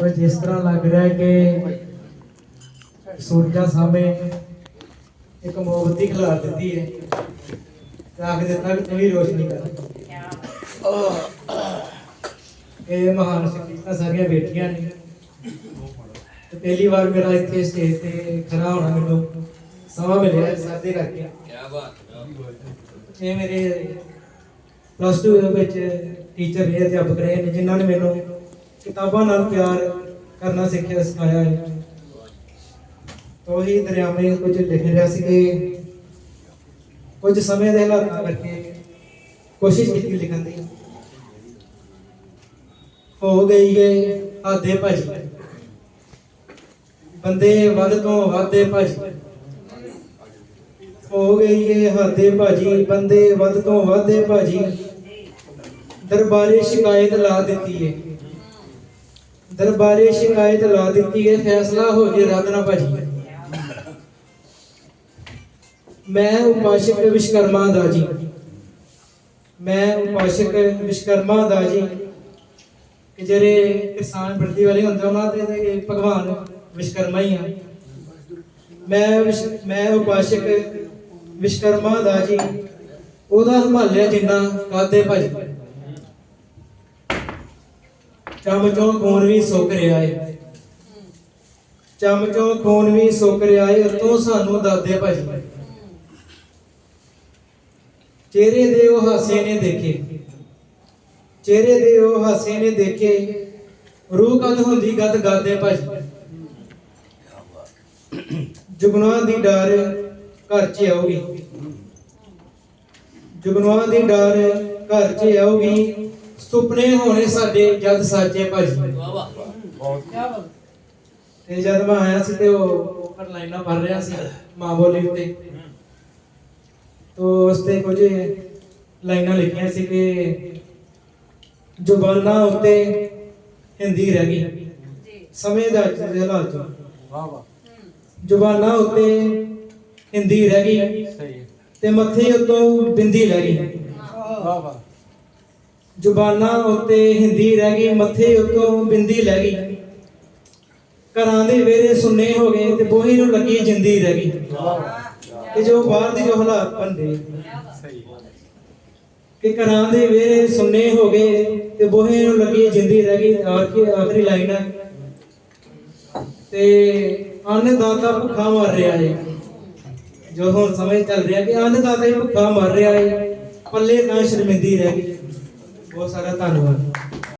ਪਰ ਜਿਸ ਤਰ੍ਹਾਂ ਲੱਗ ਰਿਹਾ ਹੈ ਕਿ ਸੂਰਜਾਂ ਸਾਹਮਣੇ ਇੱਕ ਮੋਮਬੱਤੀ ਖਿਲਾ ਦਿੱਤੀ ਹੈ। ਤੇ ਆਖ ਦਿੱਤਾ ਕਿ ਤੂੰ ਹੀ ਰੋਸ਼ਨੀ ਕਰ। ਇਹ ਮਹਾਨ ਸ਼ਖਸੀਅਤਾਂ ਸਾਰੀਆਂ ਬੈਠੀਆਂ ਨੇ। ਤੇ ਪਹਿਲੀ ਵਾਰ ਮੇਰਾ ਇੱਥੇ ਸਟੇਜ ਤੇ ਖੜਾ ਹੋਣਾ ਮੈਨੂੰ ਸਮਾਂ ਮਿਲਿਆ ਇਸ ਸਾਡੇ ਕਰਕੇ। ਕੀ ਬਾਤ ਇਹ ਮੇਰੇ ਪਲੱਸ 2 ਦੇ ਵਿੱਚ ਟੀਚਰ ਰਹੇ ਅਧਿਆਪਕ ਰਹੇ ਨੇ ਜਿਨ੍ਹਾਂ ਨੇ ਮੈਨੂੰ ਕਿਤਾਬਾਂ ਨਾਲ ਪਿਆਰ ਕਰਨਾ ਸਿੱਖਿਆ ਸਿਖਾਇਆ ਹੈ। ਤੋਂ ਹੀ ਦਰਿਆਵੇਂ ਕੁਝ ਲਿਖ ਰਿਹਾ ਸੀ ਕਿ ਕੁਝ ਸਮੇਂ ਦੇ ਹਾਲਾਤਾਂ ਕਰਕੇ ਕੋਸ਼ਿਸ਼ ਕੀਤੀ ਲਿਖਣ ਦੀ। ਹੋ ਗਈ ਏ ਆਦੇ ਭਜ। ਬੰਦੇ ਵੱਧ ਤੋਂ ਵਾਧੇ ਭਜ। ਹੋ ਗਈ ਏ ਹਾਦੇ ਭਾਜੀ, ਬੰਦੇ ਵੱਧ ਤੋਂ ਵਾਧੇ ਭਾਜੀ। ਦਰਬਾਰੇ ਸ਼ਿਕਾਇਤ ਲਾ ਦਿੱਤੀ ਹੈ ਦਰਬਾਰੇ ਸ਼ਿਕਾਇਤ ਲਾ ਦਿੱਤੀ ਏ, ਫੈਸਲਾ ਹੋ ਜੇ ਰੱਦ ਭਾਜੀ। ਮੈਂ ਉਪਾਸ਼ਕ ਵਿਸ਼ਕਰਮਾ ਦਾ ਜੀ। ਮੈਂ ਉਪਾਸ਼ਕ ਵਿਸ਼ਕਰਮਾ ਦਾ ਜੀ। ਕਿ ਜਿਹੜੇ ਕਿਸਾਨ ਬਿਰਤੀ ਵਾਲੇ ਹੁੰਦੇ ਉਹਨਾਂ ਦੇ ਭਗਵਾਨ ਵਿਸ਼ਕਰਮਾ ਹੀ ਆ। ਮੈਂ ਮੈਂ ਉਪਾਸ਼ਕ ਵਿਸ਼ਕਰਮਾ ਦਾ ਜੀ। ਉਹਦਾ ਸੰਭਾਲਿਆ ਜਿੰਨਾ ਕਾਦੇ ਭਾਜੀ। ਚਮ ਚੋਂ ਖੂਨ ਵੀ ਸੁੱਕ ਰਿਹਾ ਏ। ਚਮ ਚੋਂ ਖੂਨ ਵੀ ਸੁੱਕ ਰਿਹਾ ਏ, ਉਤੋਂ ਸਾਨੂੰ ਦਾਦੇ ਭਜ ਚਿਹਰੇ ਦੇ ਉਹ ਹਾਸੇ ਨੇ ਦੇਖੇ। ਚਿਹਰੇ ਦੇ ਉਹ ਹਾਸੇ ਨੇ ਦੇਖੇ। ਰੂਹ ਕਦ ਹੁੰਦੀ ਗਦ ਗਾਦੇ ਭਜ ਜੁਗਨੂਆਂ ਦੀ ਡਰ ਘਰ 'ਚ ਆਉਗੀ ਜੁਗਨੂਆਂ ਦੀ ਡਰ ਘਰ 'ਚ ਆਉਗੀ ਸੁਪਨੇ ਹੋਣੇ ਸਾਡੇ ਜਦ ਸਾਚੇ ਭਜ ਵਾਹ ਵਾਹ ਤੇ ਜਦ ਮੈਂ ਆਇਆ ਸੀ ਤੇ ਉਹ ਉੱਪਰ ਲਾਈਨਾਂ ਪੜ ਰਿਹਾ ਸੀ ਮਾਂ ਬੋਲੀ ਉੱਤੇ। ਤੋ ਉਸ ਤੇ ਕੁਝ ਲਾਈਨਾਂ ਲਿਖੀਆਂ ਸੀ ਕਿ ਜ਼ੁਬਾਨਾਂ ਉੱਤੇ ਹਿੰਦੀ ਰਹਿ ਗਈ। ਸਮੇਂ ਦਾ ਚ। ਵਾਹ ਵਾਹ। ਜ਼ੁਬਾਨਾਂ ਉੱਤੇ ਹਿੰਦੀ ਰਹਿ ਗਈ ਸਹੀ ਤੇ ਮੱਥੇ ਉੱਤੋਂ ਬਿੰਦੀ ਰਹਿ ਗਈ। ਵਾਹ ਵਾਹ। ਜ਼ੁਬਾਨਾਂ ਉੱਤੇ ਹਿੰਦੀ ਰਹਿ ਗਈ, ਮੱਥੇ ਉੱਤੋਂ ਬਿੰਦੀ ਲੈ ਗਈ। ਘਰਾਂ ਦੇ ਵੇਰੇ ਸੁੰਨੇ ਹੋ ਗਏ ਤੇ ਬੋਹੀ ਨੂੰ ਲੱਗੀ ਜਿੰਦੀ ਰਹਿ ਗਈ। ਤੇ ਜੋ ਬਾਹਰ ਦੀ ਜੋ ਹਾਲਾਤ ਬੰਦੇ ਕਿ ਘਰਾਂ ਦੇ ਵੇਰੇ ਸੁੰਨੇ ਹੋ ਗਏ ਤੇ ਬੋਹੇ ਨੂੰ ਲੱਗੀ ਜਿੰਦੀ ਰਹਿ ਗਈ, ਆਖਰੀ ਆਖਰੀ ਲਾਈਨ ਹੈ। ਤੇ ਅੰਨਦਾਤਾ ਭੁੱਖਾ ਮਰ ਰਿਹਾ ਏ। ਜੋ ਹੁਣ ਸਮਝ ਚੱਲ ਰਿਹਾ ਕਿ ਅੰਨਦਾਤਾ ਹੀ ਭੁੱਖਾ ਮਰ ਰਿਹਾ ਏ, ਪੱਲੇ ਤਾਂ ਸ਼ਰਮਿੰਦੀ ਰਹਿ ਗਈ। ਬਹੁਤ ਸਾਰਾ ਧੰਨਵਾਦ।